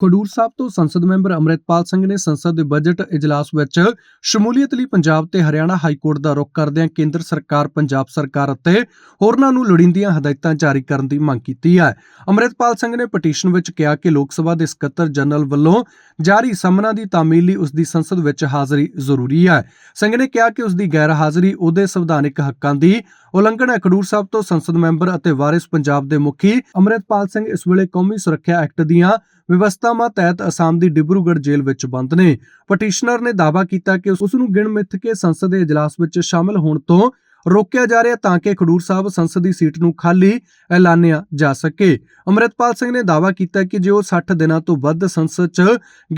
ਖਡੂਰ ਸਾਹਿਬ ਤੋਂ ਸੰਸਦ ਮੈਂਬਰ ਅਮਰਿਤਪਾਲ ਸਿੰਘ ਨੇ ਸੰਸਦ ਦੇ ਬਜਟ ਇਜਲਾਸ ਵਿੱਚ ਸ਼ਮੂਲੀਅਤ ਲਈ ਪੰਜਾਬ ਤੇ ਹਰਿਆਣਾ ਹਾਈ ਕੋਰਟ ਦਾ ਰੁਖ ਕਰਦਿਆਂ ਕੇਂਦਰ ਸਰਕਾਰ, ਪੰਜਾਬ ਸਰਕਾਰ ਅਤੇ ਹੋਰਨਾਂ ਨੂੰ ਲੋੜੀਂਦੀਆਂ ਹਦਾਇਤਾਂ ਜਾਰੀ ਕਰਨ ਦੀ ਮੰਗ ਕੀਤੀ ਹੈ। ਅਮਰਿਤਪਾਲ ਸਿੰਘ ਨੇ ਪਟੀਸ਼ਨ ਵਿੱਚ ਕਿਹਾ ਕਿ ਲੋਕ ਸਭਾ ਦੇ ਸਕੱਤਰ ਜਨਰਲ ਵੱਲੋਂ ਜਾਰੀ ਸਮਨਾਂ ਦੀ ਤਾਮੀਲ ਲਈ ਉਸ ਦੀ ਸੰਸਦ ਵਿੱਚ ਹਾਜ਼ਰੀ ਜ਼ਰੂਰੀ ਹੈ। ਸਿੰਘ ਨੇ ਕਿਹਾ ਕਿ ਉਸ ਦੀ ਗੈਰ ਹਾਜ਼ਰੀ ਉਹਦੇ ਸੰਵਿਧਾਨਿਕ ਹੱਕਾਂ ਦੀ ਉਲੰਘਣਾ ਖਡੂਰ ਸਾਹਿਬ ਤੋਂ ਸੰਸਦ ਮੈਂਬਰ ਅਤੇ ਵਾਰਿਸ ਪੰਜਾਬ ਦੇ ਮੁਖੀ ਅਮਰਿਤਪਾਲ ਸਿੰਘ ਇਸ ਵੇਲੇ ਕੌਮੀ ਸੁਰੱਖਿਆ ਐਕਟ ਦੀਆਂ ਵਿਵਸਥਾਵਾਂ ਤਹਿਤ ਅਸਾਮ ਦੀ ਡਿਬਰੂਗੜ੍ਹ ਜੇਲ੍ਹ ਵਿੱਚ ਬੰਦ ਨੇ। ਪਟੀਸ਼ਨਰ ਨੇ ਦਾਅਵਾ ਕੀਤਾ ਕਿ ਉਸ ਨੂੰ ਗਿਣ ਮਿੱਥ ਕੇ ਸੰਸਦ ਦੇ ਇਜਲਾਸ ਵਿੱਚ ਸ਼ਾਮਲ ਹੋਣ ਤੋਂ ਰੋਕਿਆ ਜਾ ਰਿਹਾ ਤਾਂ ਕਿ ਖਡੂਰ ਸਾਹਿਬ ਸੰਸਦੀ ਸੀਟ ਨੂੰ ਖਾਲੀ ਐਲਾਨਿਆ ਜਾ ਸਕੇ। ਅਮਰਿਤਪਾਲ ਸਿੰਘ ਨੇ ਦਾਅਵਾ ਕੀਤਾ ਕਿ ਜੇ ਉਹ 60 ਦਿਨਾਂ ਤੋਂ ਵੱਧ ਸੰਸਦ 'ਚ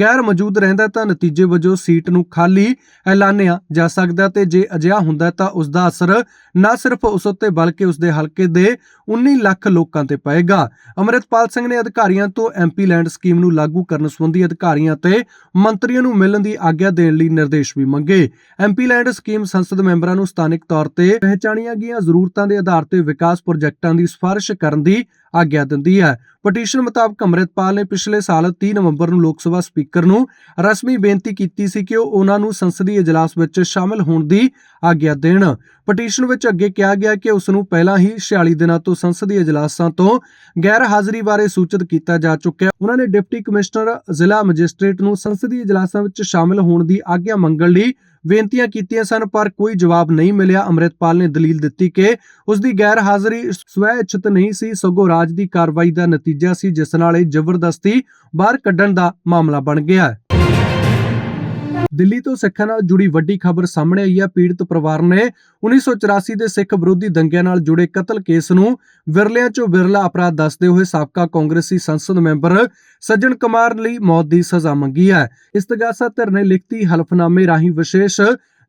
ਗੈਰ ਮੌਜੂਦ ਰਹਿੰਦਾ ਤਾਂ ਨਤੀਜੇ ਵਜੋਂ ਸੀਟ ਨੂੰ ਖਾਲੀ ਐਲਾਨਿਆ ਜਾ ਸਕਦਾ ਤੇ ਜੇ ਅਜਿਹਾ ਹੁੰਦਾ ਤਾਂ ਉਸ ਦਾ ਅਸਰ ਨਾ ਸਿਰਫ ਉਸ ਉੱਤੇ ਬਲਕਿ ਉਸ ਦੇ ਹਲਕੇ ਦੇ 19 ਲੱਖ ਲੋਕਾਂ ਤੇ ਪਏਗਾ। ਅਮਰਿਤਪਾਲ ਸਿੰਘ ਨੇ ਅਧਿਕਾਰੀਆਂ ਤੋਂ ਐਮਪੀ ਲੈਂਡ ਸਕੀਮ ਨੂੰ ਲਾਗੂ ਕਰਨ ਸੰਬੰਧੀ ਅਧਿਕਾਰੀਆਂ ਤੇ ਮੰਤਰੀਆਂ ਨੂੰ ਮਿਲਣ ਦੀ ਆਗਿਆ ਦੇਣ ਲਈ ਨਿਰਦੇਸ਼ ਵੀ ਮੰਗੇ। ਐਮਪੀ ਲੈਂਡ ਸਕੀਮ ਸੰਸਦ ਮੈਂਬਰਾਂ ਨੂੰ ਸਥਾਨਕ ਤੌਰ ਤੇ ਪਹਿਚਾਣੀਆਂ ਗਈਆਂ ਜ਼ਰੂਰਤਾਂ ਦੇ ਆਧਾਰ ਤੇ ਵਿਕਾਸ ਪ੍ਰੋਜੈਕਟਾਂ ਦੀ ਸਿਫਾਰਿਸ਼ ਕਰਨ ਦੀ ਆਗਿਆ ਦਿੰਦੀ ਹੈ। ਪਟੀਸ਼ਨ ਮੁਤਾਬਕ ਅੰਮ੍ਰਿਤਪਾਲ ਨੇ ਪਿਛਲੇ ਸਾਲ 30 ਨਵੰਬਰ ਨੂੰ ਲੋਕ ਸਭਾ ਸਪੀਕਰ ਨੂੰ ਰਸਮੀ ਬੇਨਤੀ ਕੀਤੀ ਸੀ ਕਿ ਉਹ ਉਹਨਾਂ ਨੂੰ ਸੰਸਦੀ ਇਜਲਾਸ ਵਿੱਚ ਸ਼ਾਮਲ ਹੋਣ ਦੀ ਆਗਿਆ ਦੇਣ। ਪਟੀਸ਼ਨ ਵਿੱਚ ਅੱਗੇ ਕਿਹਾ ਗਿਆ ਕਿ ਉਸ ਨੂੰ ਪਹਿਲਾਂ ਹੀ 46 ਦਿਨਾਂ ਤੋਂ ਸੰਸਦੀ ਇਜਲਾਸਾਂ ਤੋਂ ਗੈਰ ਹਾਜ਼ਰੀ ਬਾਰੇ ਸੂਚਿਤ ਕੀਤਾ ਜਾ ਚੁੱਕਿਆ ਉਹਨਾਂ ਨੇ ਡਿਪਟੀ ਕਮਿਸ਼ਨਰ, ਜ਼ਿਲ੍ਹਾ ਮੈਜਿਸਟ੍ਰੇਟ ਨੂੰ ਸੰਸਦੀ ਇਜਲਾਸਾਂ ਵਿੱਚ ਸ਼ਾਮਲ ਹੋਣ ਦੀ ਆਗਿਆ ਮੰਗਣ ਲਈ ਬੇਨਤੀਆਂ ਕੀਤੀਆਂ ਸਨ, ਪਰ ਕੋਈ ਜਵਾਬ ਨਹੀਂ ਮਿਲਿਆ। ਅੰਮ੍ਰਿਤਪਾਲ ਨੇ ਦਲੀਲ ਦਿੱਤੀ ਕਿ ਉਸ ਦੀ ਗੈਰ ਹਾਜ਼ਰੀ ਸਵੈ ਇੱਛਤ ਨਹੀਂ ਸੀ, ਸਗੋਂ ਰਾਜ ਦੀ ਕਾਰਵਾਈ ਦਾ ਨਤੀਜਾ ਸੀ, ਜਿਸ ਨਾਲ ਇਹ ਜ਼ਬਰਦਸਤੀ ਬਾਹਰ ਕੱਢਣ ਦਾ ਮਾਮਲਾ ਬਣ ਗਿਆ ਦਿੱਲੀ ਤੋਂ ਸਿੱਖਾਂ ਨਾਲ ਜੁੜੀ ਵੱਡੀ ਖਬਰ ਸਾਹਮਣੇ ਆਈ ਹੈ ਪੀੜਤ ਪਰਿਵਾਰ ਨੇ 1984 ਦੇ ਸਿੱਖ ਵਿਰੋਧੀ ਦੰਗਿਆਂ ਨਾਲ ਜੁੜੇ ਕਤਲ ਕੇਸ ਨੂੰ ਵਿਰਲਿਆਂ ਚੋਂ ਵਿਰਲਾ ਅਪਰਾਧ ਦੱਸਦੇ ਹੋਏ ਸਾਬਕਾ ਕਾਂਗਰਸੀ ਸੰਸਦ ਮੈਂਬਰ ਸੱਜਣ ਕੁਮਾਰ ਲਈ ਮੌਤ ਦੀ ਸਜ਼ਾ ਮੰਗੀ ਹੈ। ਇਸਤਗਾਸਾ ਧਿਰ ਨੇ ਲਿਖਤੀ ਹਲਫਨਾਮੇ ਰਾਹੀਂ ਵਿਸ਼ੇਸ਼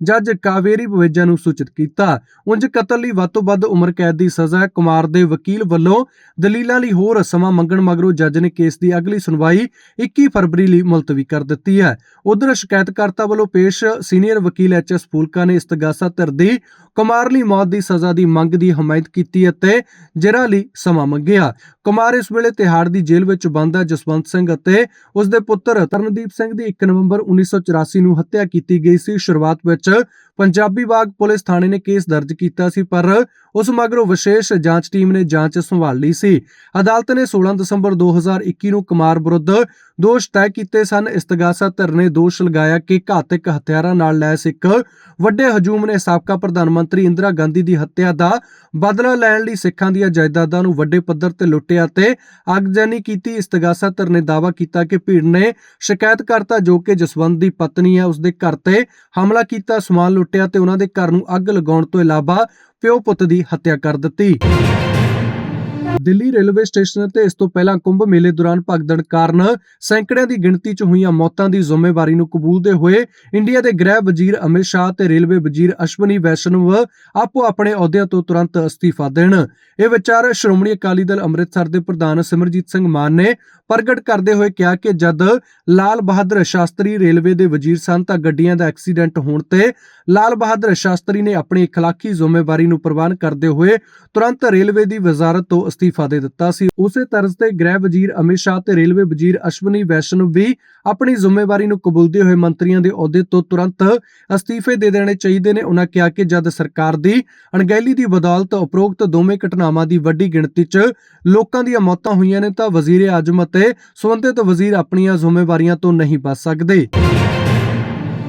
ਜੱਜ ਕਾਵੇਰੀ ਬਵੇਜਾ ਨੂੰ ਸੂਚਿਤ ਕੀਤਾ। ਉਂਝ ਕਤਲ ਲਈ ਵੱਧ ਤੋਂ ਵੱਧ ਉਮਰ ਕੈਦ ਦੀ ਸਜ਼ਾ ਕੁਮਾਰ ਦੇ ਵਕੀਲ ਵੱਲੋਂ ਦਲੀਲਾਂ ਲਈ ਹੋਰ ਸਮਾਂ ਮੰਗਣ ਮਗਰੋਂ ਜੱਜ ਨੇ ਕੇਸ ਦੀ ਅਗਲੀ ਸੁਣਵਾਈ 21 ਫਰਵਰੀ ਲਈ ਮੁਲਤਵੀ ਕਰ ਦਿੱਤੀ ਹੈ। ਉਧਰ ਸ਼ਿਕਾਇਤਕਰਤਾ ਵੱਲੋਂ ਪੇਸ਼ ਸੀਨੀਅਰ ਵਕੀਲ ਐਚ ਐਸ ਫੂਲਕਾ ਨੇ ਇਸਤਗਾਸਾ ਧਿਰ ਦੀ ਕੁਮਾਰ ਲਈ ਮੌਤ ਦੀ ਸਜ਼ਾ ਦੀ ਮੰਗ ਦੀ ਹਮਾਇਤ ਕੀਤੀ ਅਤੇ ਜਿਰਾ ਲਈ ਸਮਾਂ ਮੰਗਿਆ। ਕੁਮਾਰ ਇਸ ਵੇਲੇ ਤਿਹਾੜ ਦੀ ਜੇਲ੍ਹ ਵਿੱਚ ਬੰਦ ਹੈ। ਜਸਵੰਤ ਸਿੰਘ ਅਤੇ ਉਸ ਦੇ ਪੁੱਤਰ ਤਰਨਦੀਪ ਸਿੰਘ ਦੀ 1 ਨਵੰਬਰ 1984 ਨੂੰ ਹੱਤਿਆ ਕੀਤੀ ਗਈ ਸੀ। ਸ਼ੁਰੂਆਤ ਵਿੱਚ Minister ਪੰਜਾਬੀ ਬਾਗ ਪੁਲਿਸ ਥਾਣੇ ਨੇ ਕੇਸ ਦਰਜ ਕੀਤਾ ਸੀ, ਪਰ ਉਸ ਮਗਰੋਂ ਵਿਸ਼ੇਸ਼ ਜਾਂਚ ਟੀਮ ਨੇ ਜਾਂਚ ਸੰਭਾਲ ਲਈ ਸੀ। ਅਦਾਲਤ ਨੇ 16 ਦਸੰਬਰ 2021 ਨੂੰ ਕੁਮਾਰ ਵਿਰੁੱਧ ਦੋਸ਼ ਤੈਅ ਕੀਤੇ ਸਨ। ਇਸਤਗਾਸਾ ਧਿਰ ਨੇ ਦੋਸ਼ ਲਗਾਇਆ ਕਿ ਘਾਤਕ ਹਥਿਆਰਾਂ ਨਾਲ ਲੈਸ ਇੱਕ ਵੱਡੇ ਹਜੂਮ ਨੇ ਸਾਬਕਾ ਪ੍ਰਧਾਨ ਮੰਤਰੀ ਇੰਦਰਾ ਗਾਂਧੀ ਦੀ ਹੱਤਿਆ ਦਾ ਬਦਲਾ ਲੈਣ ਲਈ ਸਿੱਖਾਂ ਦੀਆਂ ਜਾਇਦਾਦਾਂ ਨੂੰ ਵੱਡੇ ਪੱਧਰ ਤੇ ਲੁੱਟਿਆ ਤੇ ਅਗਜਨੀ ਕੀਤੀ। ਇਸਤਗਾਸਾ ਧਿਰ ਨੇ ਦਾਅਵਾ ਕੀਤਾ ਕਿ ਭੀੜ ਨੇ ਸ਼ਿਕਾਇਤਕਰਤਾ ਜੋ ਕਿ ਜਸਵੰਤ ਦੀ ਪਤਨੀ ਹੈ ਉਸ ਦੇ ਘਰ ਤੇ ਹਮਲਾ ਕੀਤਾ। ਸਮਾਨ ਲੁੱਟਿਆ ਤੇ ਉਹਨਾਂ ਦੇ ਘਰ ਨੂੰ ਅੱਗ ਲਗਾਉਣ ਤੋਂ ਇਲਾਵਾ ਪਿਓ ਪੁੱਤ ਦੀ ਹੱਤਿਆ ਕਰ ਦਿੱਤੀ। ਦਿੱਲੀ ਰੇਲਵੇ ਸਟੇਸ਼ਨ ਤੇ ਇਸ ਤੋਂ ਪਹਿਲਾਂ ਕੁੰਭ ਮੇਲੇ ਦੌਰਾਨ ਭਗਦੜ ਕਾਰਨ ਸੈਂਕੜਿਆਂ ਦੀ ਗਿਣਤੀ 'ਚ ਹੋਈਆਂ ਮੌਤਾਂ ਦੀ ਜ਼ਿੰਮੇਵਾਰੀ ਨੂੰ ਕਬੂਲਦੇ ਹੋਏ ਇੰਡੀਆ ਦੇ ਗ੍ਰਹਿ ਵਜ਼ੀਰ ਅਮਿਤ ਸ਼ਾਹ ਤੇ ਰੇਲਵੇ ਵਜ਼ੀਰ ਅਸ਼ਵਨੀ ਵੈਸ਼ਨਵ ਆਪੋ ਆਪਣੇ ਅਹੁਦਿਆਂ ਤੋਂ ਤੁਰੰਤ ਅਸਤੀਫਾ ਦੇਣ। ਇਹ ਵਿਚਾਰ ਸ਼੍ਰੋਮਣੀ ਅਕਾਲੀ ਦਲ ਅੰਮ੍ਰਿਤਸਰ ਦੇ ਪ੍ਰਧਾਨ ਸਿਮਰਜੀਤ ਸਿੰਘ ਮਾਨ ਨੇ ਪ੍ਰਗਟ ਕਰਦੇ ਹੋਏ ਕਿਹਾ ਕਿ ਜਦ ਲਾਲ ਬਹਾਦਰ ਸ਼ਾਸਤਰੀ ਰੇਲਵੇ ਦੇ ਵਜ਼ੀਰ ਸਨ ਤਾਂ ਗੱਡੀਆਂ ਦਾ ਐਕਸੀਡੈਂਟ ਹੋਣ ਤੇ ਲਾਲ ਬਹਾਦਰ ਸ਼ਾਸਤਰੀ ਨੇ ਆਪਣੀ ਇਖਲਾਕੀ ਜ਼ਿੰਮੇਵਾਰੀ ਨੂੰ ਪ੍ਰਵਾਨ ਕਰਦੇ ਹੋਏ ਤੁਰੰਤ ਰੇਲਵੇ ਦੀ ਵਜ਼ਾਰਤ ਤੋਂ ਅਸਤੀਫਾ ਅਸਤੀਫਾ ਦੇ ਦਿੱਤਾ ਸੀ। ਉਸੇ ਤਰਜ਼ ਤੇ ਗ੍ਰਹਿ ਵਜ਼ੀਰ ਅਮਿਤ ਸ਼ਾਹ ਤੇ ਰੇਲਵੇ ਵਜ਼ੀਰ ਅਸ਼ਵਨੀ ਵੈਸ਼ਨਵ ਵੀ ਆਪਣੀ ਜ਼ਿੰਮੇਵਾਰੀ ਨੂੰ ਕਬੂਲਦੇ ਹੋਏ ਮੰਤਰੀਆਂ ਦੇ ਅਹੁਦੇ ਤੋਂ ਤੁਰੰਤ ਅਸਤੀਫੇ ਦੇ ਦੇਣੇ ਚਾਹੀਦੇ ਨੇ। ਉਹਨਾਂ ਕਿਹਾ ਕਿ ਜਦ ਸਰਕਾਰ ਦੀ ਅਣਗਹਿਲੀ ਦੀ ਬਦੌਲਤ ਉਪਰੋਕਤ ਦੋਵੇਂ ਘਟਨਾਵਾਂ ਦੀ ਵੱਡੀ ਗਿਣਤੀ 'ਚ ਲੋਕਾਂ ਦੀਆਂ ਮੌਤਾਂ ਹੋਈਆਂ ਨੇ ਤਾਂ ਵਜ਼ੀਰ ਆਜ਼ਮ ਅਤੇ ਸੰਬੰਧਿਤ ਵਜ਼ੀਰ ਆਪਣੀਆਂ ਜ਼ਿੰਮੇਵਾਰੀਆਂ ਤੋਂ ਨਹੀਂ ਬਚ ਸਕਦੇ।